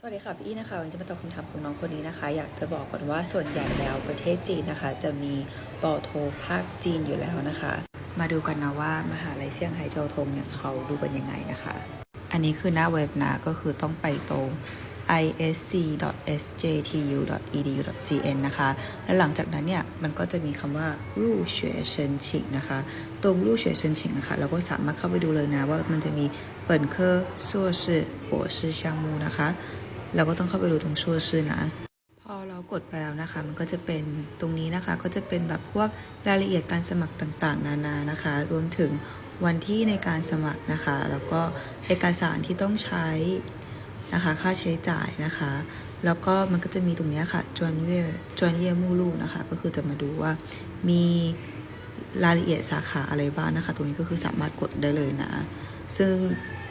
สวัสดีค่ะพี่อี้นะคะวันนี้จะมาตอบคำถามของน้องคนนี้นะคะ อยากจะบอกก่อนว่าส่วนใหญ่แล้วประเทศจีนนะคะ จะมีปอโทภาคจีนอยู่แล้วนะคะ มาดูกันนะว่ามหาลัยเซี่ยงไฮ้เจ้าทงเนี่ยเขาดูกันยังไงนะคะ อันนี้คือหน้าเว็บนะก็คือต้องไปตรง isc.sjtu.edu.cn นะคะ และหลังจากนั้นเนี่ย มันก็จะมีคำว่ารู่เฉวยเซินฉิงนะคะ ตรงรู่เฉวยเซินฉิงนะคะ เราก็สามารถเข้าไปดูเลยนะว่ามันจะมีเปิดเคอร์ซัวชื่อหัวชื่อชางมูนะคะ เราก็ต้องเข้าไปดูตรงชัวชื่อนะ พอเรากดไปแล้วนะคะ มันก็จะเป็นตรงนี้นะคะ ก็จะเป็นแบบพวกรายละเอียดการสมัครต่างๆ นานานะคะ รวมถึงวันที่ในการสมัครนะคะ แล้วก็เอกสารที่ต้องใช้นะคะ ค่าใช้จ่ายนะคะ แล้วก็มันก็จะมีตรงนี้ค่ะจวนเย่จวนเย่มู่ลู่นะคะ ก็คือจะมาดูว่ามีรายละเอียดสาขาอะไรบ้างนะคะ ตรงนี้ก็คือสามารถกดได้เลยนะ ซึ่ง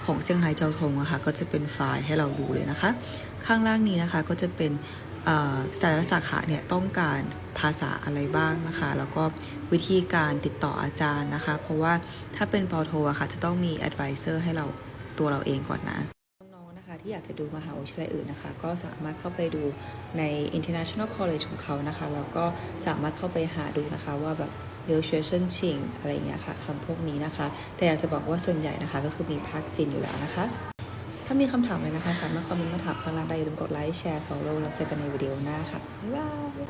ของเซี่ยงไฮ้เจ้าทงอะค่ะก็จะเป็นไฟล์ให้เราดูเลยนะคะ ข้างล่างนี้นะคะก็จะเป็นแต่ละสาขาเนี่ยต้องการภาษาอะไรบ้างนะคะ แล้วก็วิธีการติดต่ออาจารย์นะคะ เพราะว่าถ้าเป็นปอโทอะค่ะจะต้องมี advisor ให้เราตัวเราเองก่อนนะน้องๆนะคะที่อยากจะดูมหาวิทยาลัยอื่นนะคะ ก็สามารถเข้าไปดูใน international college ของเขานะคะ แล้วก็สามารถเข้าไปหาดูนะคะว่าแบบ เ e ลเช่นชิงอะไรเงี้ยค่ะคำพวกนี้นะคะ แต่อยากจะบอกว่าส่วนใหญ่นะคะ ก็คือมีภาคจีนอยู่แล้วนะคะ ถ้ามีคำถามอะไรนะคะ สามารถคอมเมนต์มาถามข้างล่างได้อย่าลืมกดไลค์แชร์ follow แล้วเจอกันในวิดีโอหน้าค่ะบ๊ายบาย